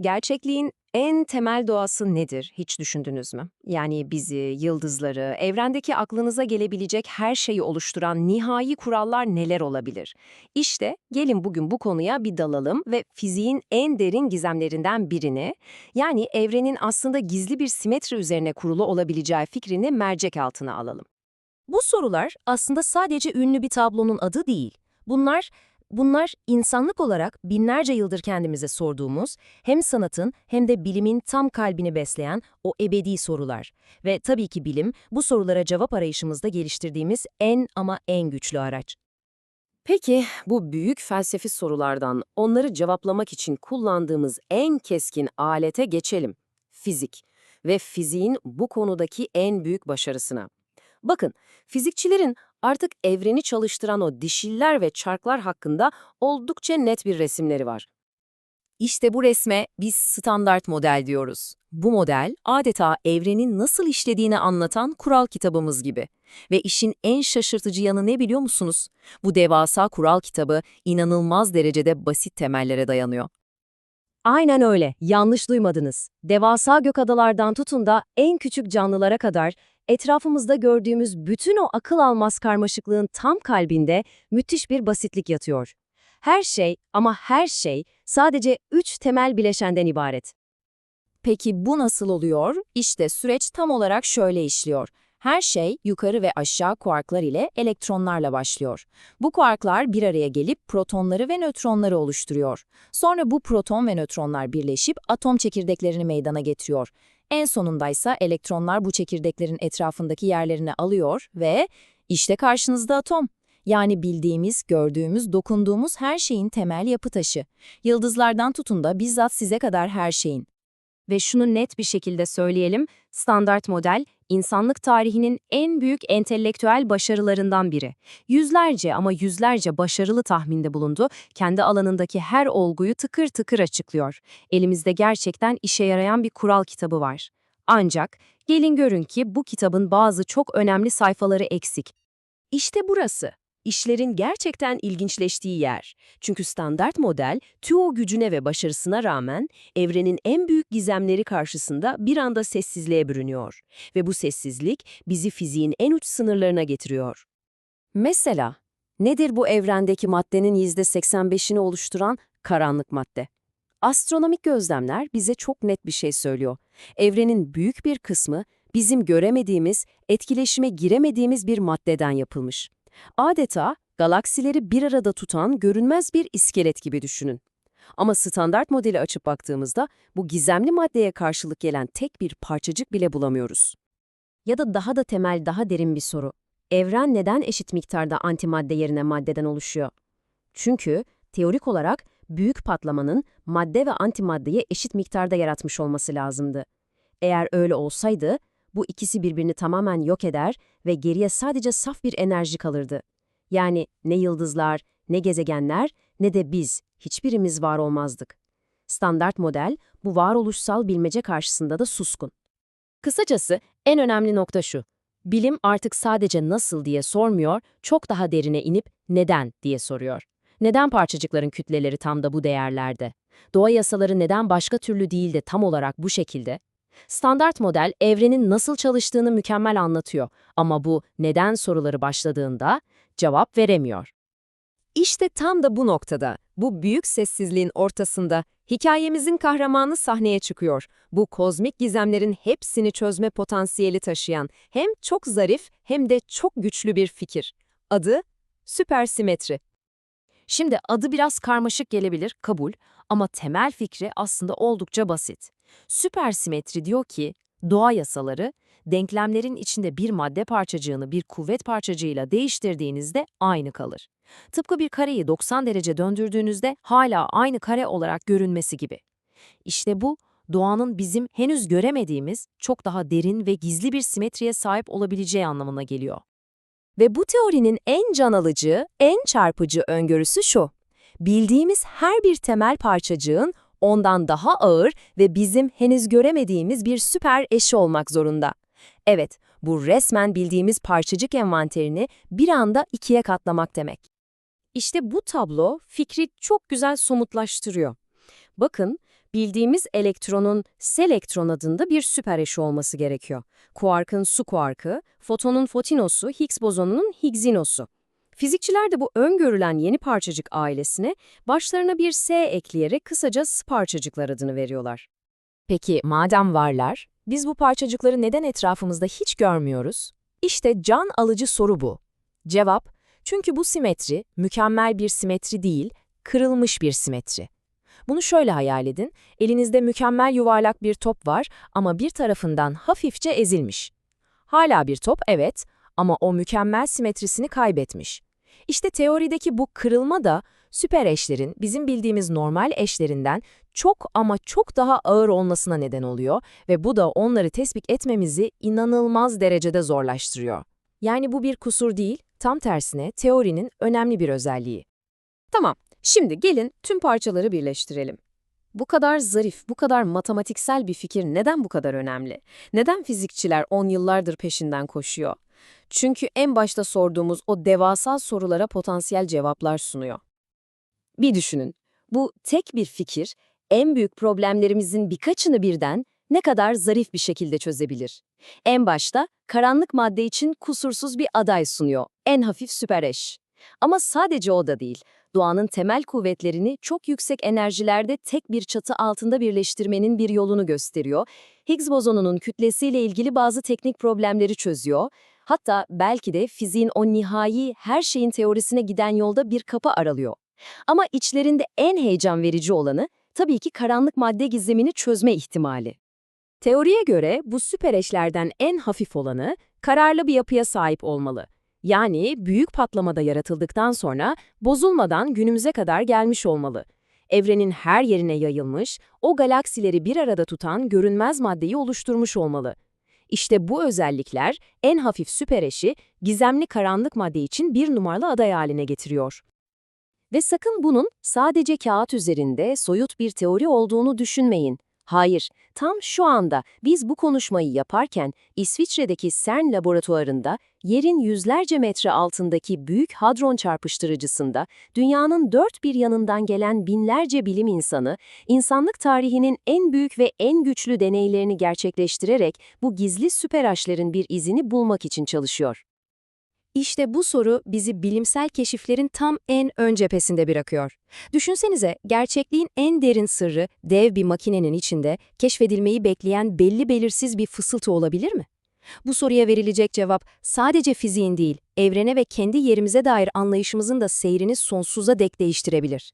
Gerçekliğin en temel doğası nedir hiç düşündünüz mü? Yani bizi, yıldızları, evrendeki aklınıza gelebilecek her şeyi oluşturan nihai kurallar neler olabilir? İşte gelin bugün bu konuya bir dalalım ve fiziğin en derin gizemlerinden birini, yani evrenin aslında gizli bir simetri üzerine kurulu olabileceği fikrini mercek altına alalım. Bu sorular aslında sadece ünlü bir tablonun adı değil. Bunlar bunlar insanlık olarak binlerce yıldır kendimize sorduğumuz hem sanatın hem de bilimin tam kalbini besleyen o ebedi sorular. Ve tabii ki bilim bu sorulara cevap arayışımızda geliştirdiğimiz en ama en güçlü araç. Peki bu büyük felsefi sorulardan onları cevaplamak için kullandığımız en keskin alete geçelim. Fizik ve fiziğin bu konudaki en büyük başarısına. Bakın, fizikçilerin artık evreni çalıştıran o dişiller ve çarklar hakkında oldukça net bir resimleri var. İşte bu resme biz standart model diyoruz. Bu model adeta evrenin nasıl işlediğini anlatan kural kitabımız gibi. Ve işin en şaşırtıcı yanı ne biliyor musunuz? Bu devasa kural kitabı inanılmaz derecede basit temellere dayanıyor. Aynen öyle, yanlış duymadınız. Devasa gökadalardan tutun da en küçük canlılara kadar etrafımızda gördüğümüz bütün o akıl almaz karmaşıklığın tam kalbinde müthiş bir basitlik yatıyor. Her şey ama her şey sadece üç temel bileşenden ibaret. Peki bu nasıl oluyor? İşte süreç tam olarak şöyle işliyor. Her şey yukarı ve aşağı kuarklar ile elektronlarla başlıyor. Bu kuarklar bir araya gelip protonları ve nötronları oluşturuyor. Sonra bu proton ve nötronlar birleşip atom çekirdeklerini meydana getiriyor. En sonundaysa elektronlar bu çekirdeklerin etrafındaki yerlerini alıyor ve işte karşınızda atom. Yani bildiğimiz, gördüğümüz, dokunduğumuz her şeyin temel yapı taşı. Yıldızlardan tutun da bizzat size kadar her şeyin. Ve şunu net bir şekilde söyleyelim, standart model, insanlık tarihinin en büyük entelektüel başarılarından biri. Yüzlerce ama yüzlerce başarılı tahminde bulundu, kendi alanındaki her olguyu tıkır tıkır açıklıyor. Elimizde gerçekten işe yarayan bir kural kitabı var. Ancak gelin görün ki bu kitabın bazı çok önemli sayfaları eksik. İşte burası. İşlerin gerçekten ilginçleştiği yer. Çünkü standart model, tüo gücüne ve başarısına rağmen evrenin en büyük gizemleri karşısında bir anda sessizliğe bürünüyor. Ve bu sessizlik bizi fiziğin en uç sınırlarına getiriyor. Mesela, nedir bu evrendeki maddenin %85'ini oluşturan karanlık madde? Astronomik gözlemler bize çok net bir şey söylüyor. Evrenin büyük bir kısmı bizim göremediğimiz, etkileşime giremediğimiz bir maddeden yapılmış. Adeta galaksileri bir arada tutan görünmez bir iskelet gibi düşünün. Ama standart modeli açıp baktığımızda bu gizemli maddeye karşılık gelen tek bir parçacık bile bulamıyoruz. Ya da daha da temel, daha derin bir soru. Evren neden eşit miktarda antimadde yerine maddeden oluşuyor? Çünkü teorik olarak büyük patlamanın madde ve antimaddeyi eşit miktarda yaratmış olması lazımdı. Eğer öyle olsaydı, bu ikisi birbirini tamamen yok eder ve geriye sadece saf bir enerji kalırdı. Yani ne yıldızlar, ne gezegenler, ne de biz, hiçbirimiz var olmazdık. Standart model, bu varoluşsal bilmece karşısında da suskun. Kısacası en önemli nokta şu. Bilim artık sadece nasıl diye sormuyor, çok daha derine inip neden diye soruyor. Neden parçacıkların kütleleri tam da bu değerlerde? Doğa yasaları neden başka türlü değil de tam olarak bu şekilde? Standart model evrenin nasıl çalıştığını mükemmel anlatıyor ama bu neden soruları başladığında cevap veremiyor. İşte tam da bu noktada, bu büyük sessizliğin ortasında hikayemizin kahramanı sahneye çıkıyor. Bu kozmik gizemlerin hepsini çözme potansiyeli taşıyan hem çok zarif hem de çok güçlü bir fikir. Adı süpersimetri. Şimdi adı biraz karmaşık gelebilir, kabul ama temel fikri aslında oldukça basit. Süpersimetri diyor ki, doğa yasaları, denklemlerin içinde bir madde parçacığını bir kuvvet parçacığıyla değiştirdiğinizde aynı kalır. Tıpkı bir kareyi 90 derece döndürdüğünüzde hala aynı kare olarak görünmesi gibi. İşte bu, doğanın bizim henüz göremediğimiz, çok daha derin ve gizli bir simetriye sahip olabileceği anlamına geliyor. Ve bu teorinin en can alıcı, en çarpıcı öngörüsü şu. Bildiğimiz her bir temel parçacığın ondan daha ağır ve bizim henüz göremediğimiz bir süper eşi olmak zorunda. Evet, bu resmen bildiğimiz parçacık envanterini bir anda ikiye katlamak demek. İşte bu tablo fikri çok güzel somutlaştırıyor. Bakın, bildiğimiz elektronun selektron adında bir süper eşi olması gerekiyor. Kuarkın su kuarkı, fotonun fotinosu, Higgs bozonunun Higgsinosu. Fizikçiler de bu öngörülen yeni parçacık ailesine başlarına bir S ekleyerek kısaca S parçacıklar adını veriyorlar. Peki madem varlar, biz bu parçacıkları neden etrafımızda hiç görmüyoruz? İşte can alıcı soru bu. Cevap, çünkü bu simetri mükemmel bir simetri değil, kırılmış bir simetri. Bunu şöyle hayal edin, elinizde mükemmel yuvarlak bir top var ama bir tarafından hafifçe ezilmiş. Hala bir top, evet ama o mükemmel simetrisini kaybetmiş. İşte teorideki bu kırılma da süper eşlerin bizim bildiğimiz normal eşlerinden çok ama çok daha ağır olmasına neden oluyor ve bu da onları tespit etmemizi inanılmaz derecede zorlaştırıyor. Yani bu bir kusur değil, tam tersine teorinin önemli bir özelliği. Tamam, şimdi gelin tüm parçaları birleştirelim. Bu kadar zarif, bu kadar matematiksel bir fikir neden bu kadar önemli? Neden fizikçiler 10 yıllardır peşinden koşuyor? Çünkü en başta sorduğumuz o devasa sorulara potansiyel cevaplar sunuyor. Bir düşünün, bu tek bir fikir en büyük problemlerimizin birkaçını birden ne kadar zarif bir şekilde çözebilir. En başta karanlık madde için kusursuz bir aday sunuyor, en hafif süper eş. Ama sadece o da değil, doğanın temel kuvvetlerini çok yüksek enerjilerde tek bir çatı altında birleştirmenin bir yolunu gösteriyor. Higgs bozonunun kütlesiyle ilgili bazı teknik problemleri çözüyor. Hatta belki de fiziğin o nihai her şeyin teorisine giden yolda bir kapı aralıyor. Ama içlerinde en heyecan verici olanı tabii ki karanlık madde gizemini çözme ihtimali. Teoriye göre bu süper eşlerden en hafif olanı kararlı bir yapıya sahip olmalı. Yani büyük patlamada yaratıldıktan sonra bozulmadan günümüze kadar gelmiş olmalı. Evrenin her yerine yayılmış, o galaksileri bir arada tutan görünmez maddeyi oluşturmuş olmalı. İşte bu özellikler en hafif süper eşi gizemli karanlık madde için bir numaralı aday haline getiriyor. Ve sakın bunun sadece kağıt üzerinde soyut bir teori olduğunu düşünmeyin. Hayır, tam şu anda biz bu konuşmayı yaparken İsviçre'deki CERN laboratuvarında yerin yüzlerce metre altındaki büyük hadron çarpıştırıcısında dünyanın dört bir yanından gelen binlerce bilim insanı, insanlık tarihinin en büyük ve en güçlü deneylerini gerçekleştirerek bu gizli süperaşların bir izini bulmak için çalışıyor. İşte bu soru bizi bilimsel keşiflerin tam en ön cephesinde bırakıyor. Düşünsenize gerçekliğin en derin sırrı dev bir makinenin içinde keşfedilmeyi bekleyen belli belirsiz bir fısıltı olabilir mi? Bu soruya verilecek cevap sadece fiziğin değil, evrene ve kendi yerimize dair anlayışımızın da seyrini sonsuza dek değiştirebilir.